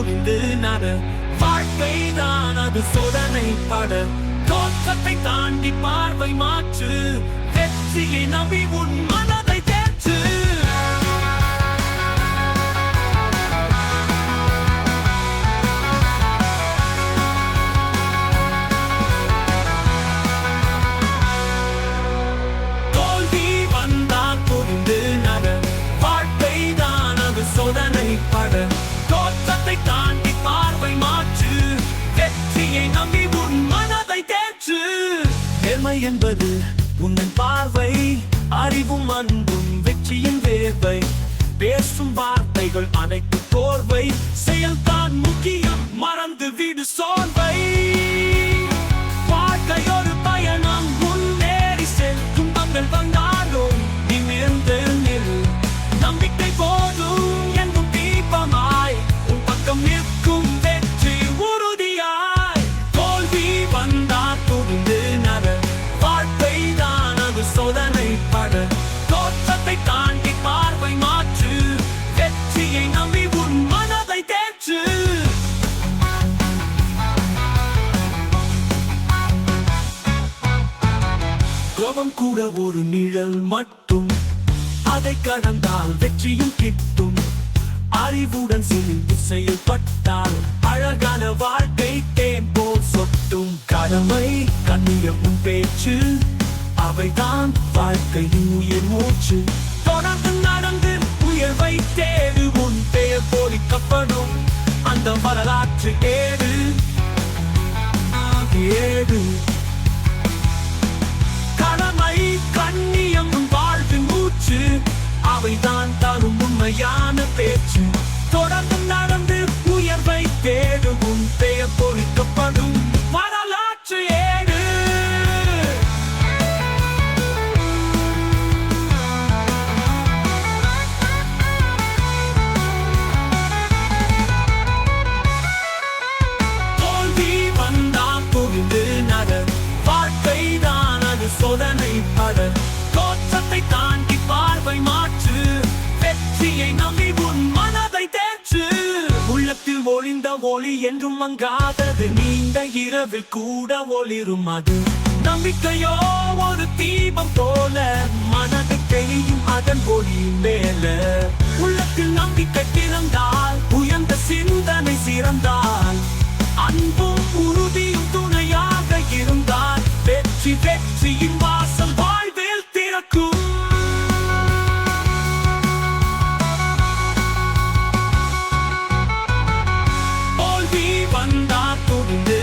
குனிந்து நட. வாழ்க்கை தான் அது சோதனை பட. தோற்றத்தை தாண்டி பார்வை மாற்று. வெற்றியை நம்பி உன் மன உண்மை என்பது உன்னன் பார்வை அறிவும் அன்பும் வெற்றியின் வேர்வை. பேசும் வார்த்தைகள் அனைத்து போர்வை கோபம் கூட ஒரு நிழல் மட்டும். அதை கடந்தால் வெற்றியும் கிட்டும். அறிவுடன் சிரித்து செயல்பட்டால் அழகான வாழ்க்கை தேம்போ சொட்டும். கடமை கண்ணியமும் பேச்சு அவைதான் வாழ்க்கையின் உயிர் மூச்சு. தொடர்ந்து நடந்து உயர்வை தேடு உன் பெயர் போலிக்கப்படும் அந்த வரலாற்று ஏடு ஏடு. அவைதான் தரும் உண்மையான பேச்சு. தொடர்ந்து நடந்து உயர்வை தேடுவும். பெயர் ஒளி என்றும் மங்காதது. நீண்ட இரவில் கூட ஒளிரும் அது. நம்பிக்கையோ ஒரு தீபம் போல. மனது தெரியும் அதன் ஒளியும் மேல. உள்ளத்தில் நம்பிக்கை பிறந்தால் உயர்ந்த சிந்தனை சிறந்தால். student